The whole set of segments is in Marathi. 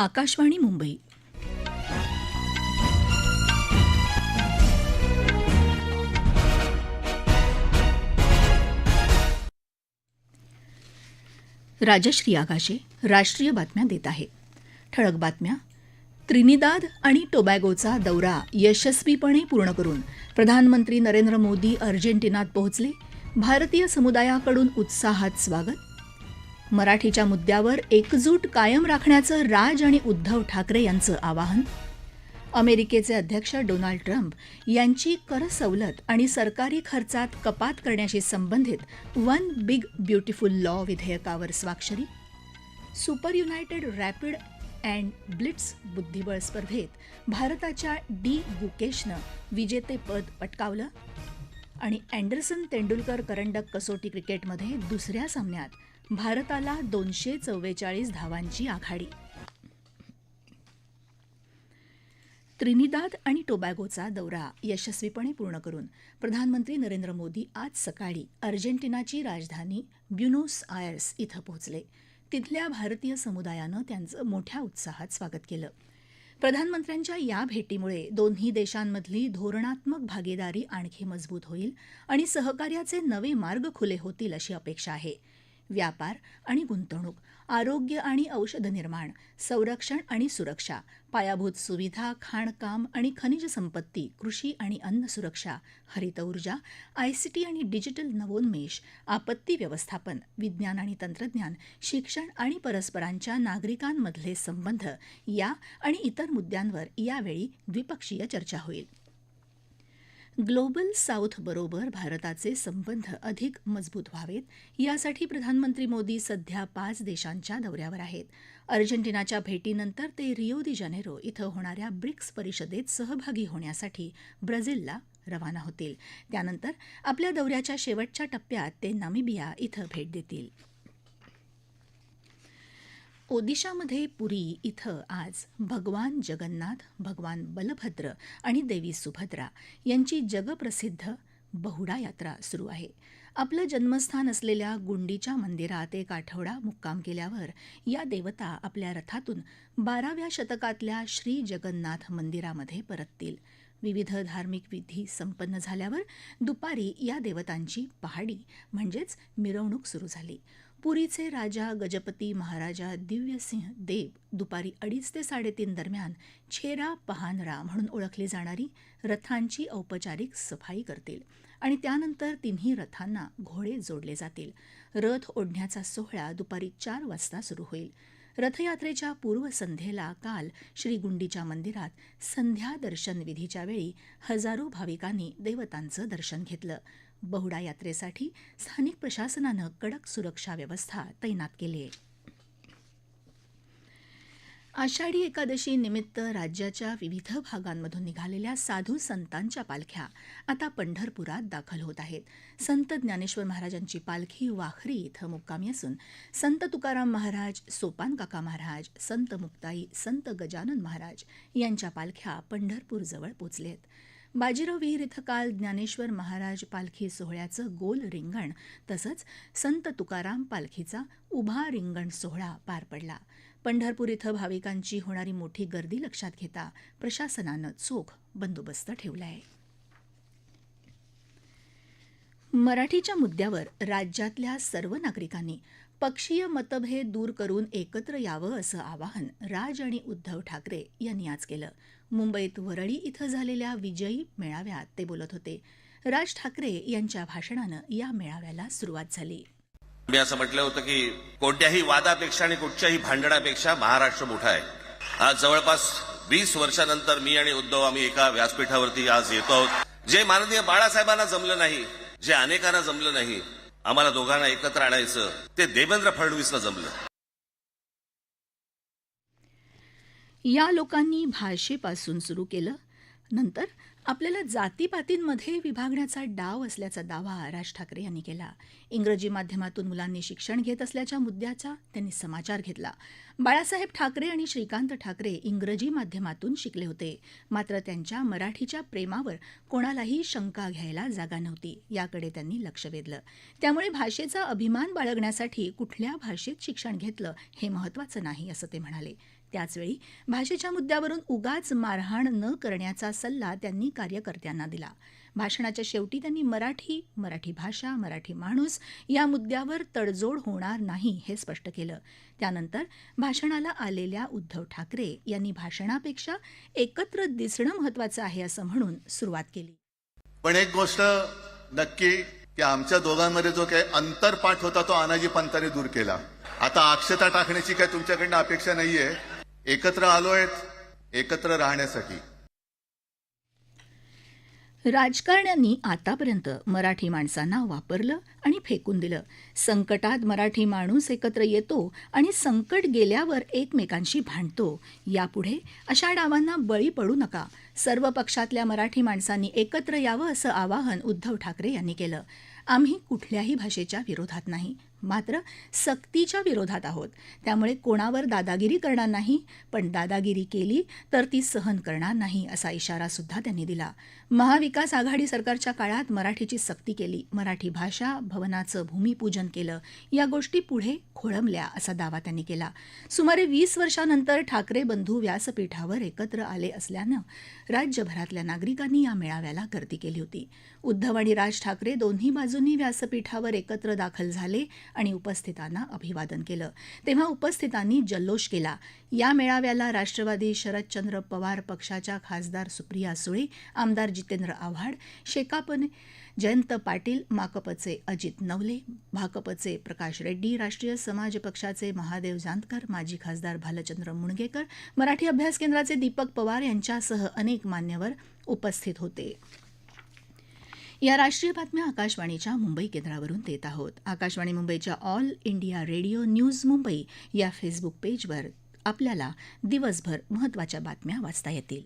आकाशवाणी मुंबई. राजश्री आगाशे राष्ट्रीय बातम्या देत आहे. ठळक बातम्या. त्रिनिदाद आणि टोबॅगोचा दौरा यशस्वीपणे पूर्ण करून प्रधानमंत्री नरेंद्र मोदी अर्जेंटिनात पोहोचले. भारतीय समुदायाकडून उत्साहात स्वागत. मराठीच्या मुद्द्यावर एकजूट कायम राखण्याचं राज आणि उद्धव ठाकरे यांचं आवाहन. अमेरिकेचे अध्यक्ष डोनाल्ड ट्रम्प यांची कर सवलत आणि सरकारी खर्चात कपात करण्याशी संबंधित वन बिग ब्युटिफुल लॉ विधेयकावर स्वाक्षरी. Super United Rapid and Blitz बुद्धिबळ स्पर्धेत भारताच्या डी गुकेशनं विजेतेपद पटकावलं आणि अँडरसन तेंडुलकर करंडक कसोटी क्रिकेटमध्ये दुसऱ्या सामन्यात भारताला दोनशे चव्वेचाळीस धावांची आघाडी. त्रिनिदाद आणि टोबॅगोचा दौरा यशस्वीपणे पूर्ण करून प्रधानमंत्री नरेंद्र मोदी आज सकाळी अर्जेंटिनाची राजधानी ब्युनोस आयर्स इथं पोहोचले. तिथल्या भारतीय समुदायानं त्यांचं मोठ्या उत्साहात स्वागत केलं. प्रधानमंत्र्यांच्या या भेटीमुळे दोन्ही देशांमधली धोरणात्मक भागीदारी आणखी मजबूत होईल आणि सहकार्याचे नवे मार्ग खुले होतील अशी अपेक्षा आहे. व्यापार आणि गुंतवणूक आरोग्य आणि औषध निर्माण संरक्षण आणि सुरक्षा पायाभूत सुविधा खाणकाम आणि खनिज संपत्ती कृषी आणि अन्न सुरक्षा हरित ऊर्जा आयसीटी आणि डिजिटल नवोन्मेष आपत्ती व्यवस्थापन विज्ञान आणि तंत्रज्ञान शिक्षण आणि परस्परांच्या नागरिकांमधले संबंध या आणि इतर मुद्द्यांवर यावेळी द्विपक्षीय चर्चा होईल. ग्लोबल साऊथबरोबर भारताचे संबंध अधिक मजबूत व्हावेत यासाठी प्रधानमंत्री मोदी सध्या पाच देशांच्या दौऱ्यावर आहेत. अर्जेंटिनाच्या भेटीनंतर ते रिओ दी जानेरो इथं होणाऱ्या ब्रिक्स परिषदेत सहभागी होण्यासाठी ब्राझीलला रवाना होतील. त्यानंतर आपल्या दौऱ्याच्या शेवटच्या टप्प्यात ते नामिबिया इथं भेट देतील. ओदिशामध्ये पुरी इथं आज भगवान जगन्नाथ भगवान बलभद्र आणि देवी सुभद्रा यांची जगप्रसिद्ध बहुडा यात्रा सुरू आहे. आपलं जन्मस्थान असलेल्या गुंडीच्या मंदिरात एक आठवडा मुक्काम केल्यावर या देवता आपल्या रथातून बाराव्या शतकातल्या श्री जगन्नाथ मंदिरामध्ये परततील. विविध धार्मिक विधी संपन्न झाल्यावर दुपारी या देवतांची पहाडी म्हणजेच मिरवणूक सुरू झाली. पुरीचे राजा गजपती महाराजा दिव्यसिंह देव दुपारी अडीच ते साडेतीन दरम्यान छेरा पहानरा म्हणून ओळखली जाणारी रथांची औपचारिक सफाई करतील आणि त्यानंतर तिन्ही रथांना घोडे जोडले जातील. रथ ओढण्याचा सोहळा दुपारी चार वाजता सुरू होईल. रथयात्रेच्या पूर्वसंध्येला काल श्रीगुंडीच्या मंदिरात संध्या दर्शन विधीच्या वेळी हजारो भाविकांनी देवतांचं दर्शन घेतलं. बहुडा यात्रेसाठी स्थानिक प्रशासनानं कडक सुरक्षा व्यवस्था तैनात केली आहे आषाढी एकादशी निमित्त राज्याच्या विविध भागांमधून निघालेल्या साधू संतांच्या पालख्या आता पंढरपुरात दाखल होत आहेत. संत ज्ञानेश्वर महाराजांची पालखी वाखरी इथं मुक्कामी असून संत तुकाराम महाराज सोपान काका महाराज संत मुक्ताई संत गजानन महाराज यांच्या पालख्या पंढरपूरजवळ पोचलेत. बाजीराव विहीर इथं काल ज्ञानेश्वर महाराज पालखी सोहळ्याचं गोल रिंगण तसंच संत तुकाराम पालखीचा उभा रिंगण सोहळा पार पडला. पंढरपूर इथं भाविकांची होणारी मोठी गर्दी लक्षात घेता प्रशासनानं चोख बंदोबस्त ठेवला आहे मराठीच्या मुद्द्यावर राज्यातल्या सर्व नागरिकांनी पक्षीय मतभेद दूर करून एकत्र यावं असं आवाहन राज आणि उद्धव ठाकरे यांनी आज केलं. मुंबईत वरळी इथं झालेल्या विजयी मेळाव्यात ते बोलत होते. राज ठाकरे यांच्या भाषणानं या मेळाव्याला सुरुवात झाली. मी असं म्हटलं होतं की कोणत्याही वादापेक्षा आणि कुठच्याही भांडणापेक्षा महाराष्ट्र मोठा आहे. आज जवळपास वीस वर्षानंतर मी आणि उद्धव आम्ही एका व्यासपीठावरती आज येतो आहोत. जे माननीय बाळासाहेबांना जमलं नाही जे अनेकांना जमलं नाही आम्हाला दोघांना एकत्र आणायचं ते देवेंद्र फडणवीसला जमलं. या लोकांनी भाषेपासून सुरू केलं. नंतर आपल्याला जातीपातींमध्ये विभागण्याचा डाव असल्याचा दावा राज ठाकरे यांनी केला. इंग्रजी माध्यमातून मुलांनी शिक्षण घेत असल्याच्या मुद्द्याचा त्यांनी समाचार घेतला. बाळासाहेब ठाकरे आणि श्रीकांत ठाकरे इंग्रजी माध्यमातून शिकले होते. मात्र त्यांच्या मराठीच्या प्रेमावर कोणालाही शंका घ्यायला जागा नव्हती याकडे त्यांनी लक्ष वेधलं. त्यामुळे भाषेचा अभिमान बाळगण्यासाठी कुठल्या भाषेत शिक्षण घेतलं हे महत्त्वाचं नाही असं ते म्हणाले. त्याचवेळी भाषेच्या मुद्द्यावरून उगाच मारहाण न करण्याचा सल्ला त्यांनी कार्यकर्त्यांना दिला. भाषणाच्या शेवटी त्यांनी मराठी मराठी भाषा मराठी माणूस या मुद्द्यावर तडजोड होणार नाही हे स्पष्ट केलं. त्यानंतर भाषणाला आलेल्या उद्धव ठाकरे यांनी भाषणापेक्षा एकत्र दिसणं महत्वाचं आहे असं म्हणून सुरुवात केली. पण एक गोष्ट नक्की की आमच्या दोघांमध्ये जो काही अंतरपाठ होता तो अनाजी पंतांनी दूर केला. आता अक्षता टाकण्याची काही तुमच्याकडनं अपेक्षा नाहीये एकत्र आलोय एकत्र राहण्यासाठी. राजकारण्यांनी आतापर्यंत मराठी माणसांना वापरलं आणि फेकून दिलं. संकटात मराठी माणूस एकत्र येतो आणि संकट गेल्यावर एकमेकांशी भांडतो. यापुढे अशा डावांना बळी पडू नका. सर्व पक्षातल्या मराठी माणसांनी एकत्र यावं असं आवाहन उद्धव ठाकरे यांनी केलं. आम्ही कुठल्याही भाषेच्या विरोधात नाही. मात्र सक्तीच्या विरोधात आहोत. त्यामुळे कोणावर दादागिरी करणार नाही पण दादागिरी केली तर ती सहन करणार नाही असा इशारा सुद्धा त्यांनी दिला. महाविकास आघाडी सरकारच्या काळात मराठीची सक्ती केली. मराठी भाषा भवनाचं भूमिपूजन केलं. या गोष्टी पुढे खोळंबल्या असा दावा त्यांनी केला. सुमारे वीस वर्षानंतर ठाकरे बंधू व्यासपीठावर एकत्र आले असल्यानं राज्यभरातल्या नागरिकांनी या मेळाव्याला गर्दी केली होती. उद्धव आणि राज ठाकरे दोन्ही बाजूंनी व्यासपीठावर एकत्र दाखल झाले आणि उपस्थितांना अभिवादन केलं. तेव्हा उपस्थितांनी जल्लोष केला. या मेळाव्याला राष्ट्रवादी शरदचंद्र पवार पक्षाच्या खासदार सुप्रिया सुळे आमदार जितेंद्र आव्हाड शेकापने जयंत पाटील माकपचे अजित नवले भाकपचे प्रकाश रेड्डी राष्ट्रीय समाज पक्षाचे महादेव जानकर माजी खासदार भालचंद्र मुणगेकर मराठी अभ्यास केंद्राचे दीपक पवार यांच्यासह अनेक मान्यवर उपस्थित होते. या राष्ट्रीय बातम्या आकाशवाणीच्या मुंबई केंद्रावरून देत आहोत. आकाशवाणी मुंबईच्या All India Radio News Mumbai या फेसबुक पेजवर आपल्याला दिवसभर महत्त्वाच्या बातम्या वाचता येतील.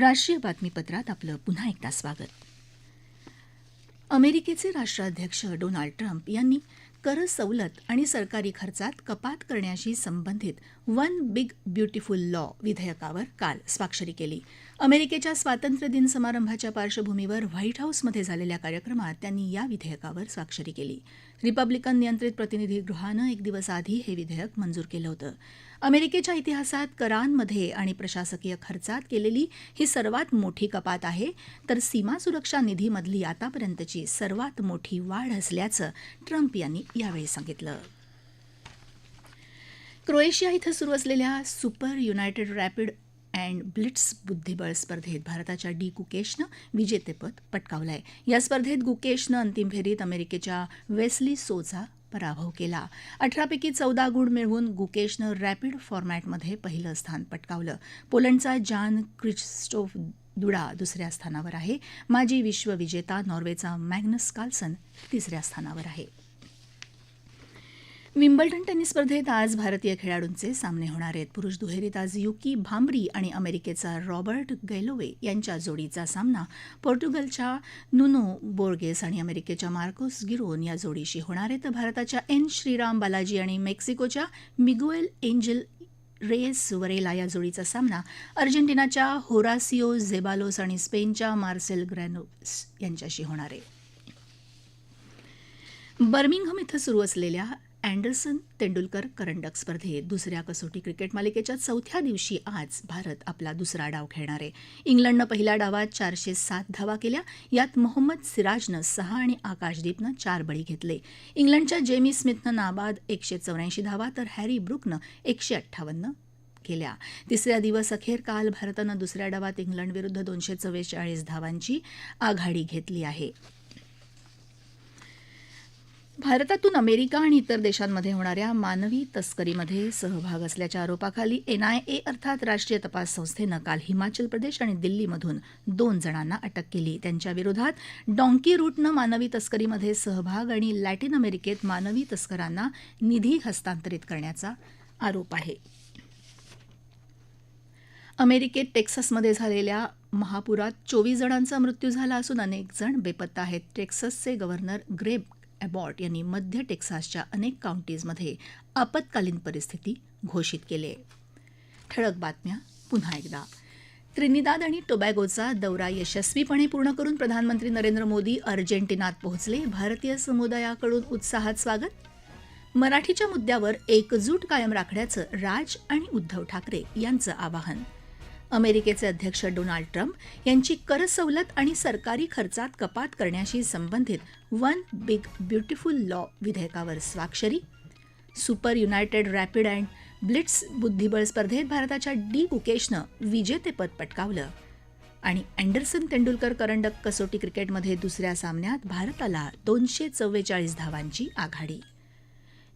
राष्ट्रीय बातमीपत्रात आपलं पुन्हा एकदा स्वागत. अमेरिकेचे राष्ट्राध्यक्ष डोनाल्ड ट्रम्प यांनी कर सवलत आणि सरकारी खर्चात कपात करण्याशी संबंधित वन बिग ब्युटिफुल लॉ विधेयकावर काल स्वाक्षरी केली. अमेरिकेच्या स्वातंत्र्य दिन समारंभाच्या पार्श्वभूमीवर व्हाईट हाऊसमध्ये झालेल्या कार्यक्रमात त्यांनी या विधेयकावर स्वाक्षरी केली. रिपब्लिकन नियंत्रित प्रतिनिधीगृहानं एक दिवस आधी हे विधेयक मंजूर केलं होतं. अमेरिकेच्या इतिहासात करांमध्ये आणि प्रशासकीय खर्चात केलेली ही सर्वात मोठी कपात आहे तर सीमा सुरक्षा निधीमधली आतापर्यंतची सर्वात मोठी वाढ असल्याचं ट्रम्प यांनी यावेळी सांगितलं. क्रोएशिया इथं सुरू असलेल्या Super United Rapid and Blitz बुद्धिबळ स्पर्धेत भारताच्या डी गुकेशनं विजेतेपद पटकावलं आहे या स्पर्धेत गुकेशनं अंतिम फेरीत अमेरिकेच्या वेस्ली सोचा पराभव केला. अठरापैकी चौदा गुण मिळवून गुकेशनं रॅपिड फॉर्मॅटमध्ये पहिलं स्थान पटकावलं. पोलंडचा जान क्रिस्टोफ दुडा दुसऱ्या स्थानावर आहे. माजी विश्वविजेता नॉर्वेचा मॅग्नस कार्लसन तिसऱ्या स्थानावर आहे. विम्बल्डन टेनिस स्पर्धेत आज भारतीय खेळाडूंचे सामने होणार आहेत. पुरुष दुहेरीत आज युकी भांबरी आणि अमेरिकेचा रॉबर्ट गैलोवे यांच्या जोडीचा सामना. पोर्तुगलच्या नुनो बोर्गेस आणि अमेरिकेच्या मार्कोस गिरोन या जोडीशी होणार आहे तर भारताच्या एन श्रीराम बालाजी आणि मेक्सिकोच्या मिगुएल एंजल रेस वरेला या जोडीचा सामना. अर्जेंटिनाच्या होरासिओ झेबालोस आणि स्पेनच्या मार्सेल ग्रॅनोस यांच्याशी होणार आहे. बर्मिंगहम इथं सुरू असलेल्या अँडरसन तेंडुलकर करंडक स्पर्धेत दुसऱ्या कसोटी क्रिकेट मालिकेच्या चौथ्या दिवशी आज भारत आपला दुसरा डाव खेळणार. आहे इंग्लंडनं पहिल्या डावात चारशे सात धावा केल्या. यात मोहम्मद सिराजनं सहा आणि आकाशदीपनं चार बळी घेतले. इंग्लंडच्या जेमी स्मिथनं नाबाद एकशे चौऱ्याऐंशी धावा तर हॅरी ब्रुकनं एकशे अठ्ठावन्न केल्या. तिसऱ्या दिवस अखेर काल भारतानं दुसऱ्या डावात इंग्लंडविरुद्ध दोनशे चव्वेचाळीस धावांची आघाडी घेतली आहे. भारतातून अमेरिका आणि इतर देशांमध्ये होणाऱ्या मानवी तस्करीमध्ये सहभाग असल्याच्या आरोपाखाली एनआयए अर्थात राष्ट्रीय तपास संस्थेनं काल हिमाचल प्रदेश आणि दिल्लीमधून दोन जणांना अटक केली. त्यांच्या विरोधात डॉंकी रूटनं मानवी तस्करीमध्ये सहभाग आणि लॅटिन अमेरिकेत मानवी तस्करांना निधी हस्तांतरित करण्याचा आरोप आहे. अमेरिकेत टेक्सासमध्ये झालेल्या महापुरात चोवीस जणांचा मृत्यू झाला असून अनेक जण बेपत्ता आहेत. टेक्सासचे गव्हर्नर ग्रेब अबॉट यांनी मध्य टेक्सासच्या अनेक काउंटीजमध्ये आपत्कालीन परिस्थिती घोषित केली. ठळक बातम्या पुन्हा एकदा. त्रिनिदाद आणि टोबॅगोचा दौरा यशस्वीपणे पूर्ण करून प्रधानमंत्री नरेंद्र मोदी अर्जेंटिनात पोहोचले. भारतीय समुदायाकडून उत्साहात स्वागत. मराठीच्या मुद्द्यावर एकजूट कायम राखण्याचं राज आणि उद्धव ठाकरे यांचं आवाहन. अमेरिकेचे अध्यक्ष डोनाल्ड ट्रम्प यांची कर सवलत आणि सरकारी खर्चात कपात करण्याशी संबंधित वन बिग ब्युटिफुल लॉ विधेयकावर स्वाक्षरी Super United Rapid and Blitz बुद्धिबळ स्पर्धेत भारताच्या डी गुकेशनं विजेतेपद पटकावलं आणि अँडरसन तेंडुलकर करंडक कसोटी क्रिकेटमध्ये दुसऱ्या सामन्यात भारताला दोनशे चव्वेचाळीस धावांची आघाडी.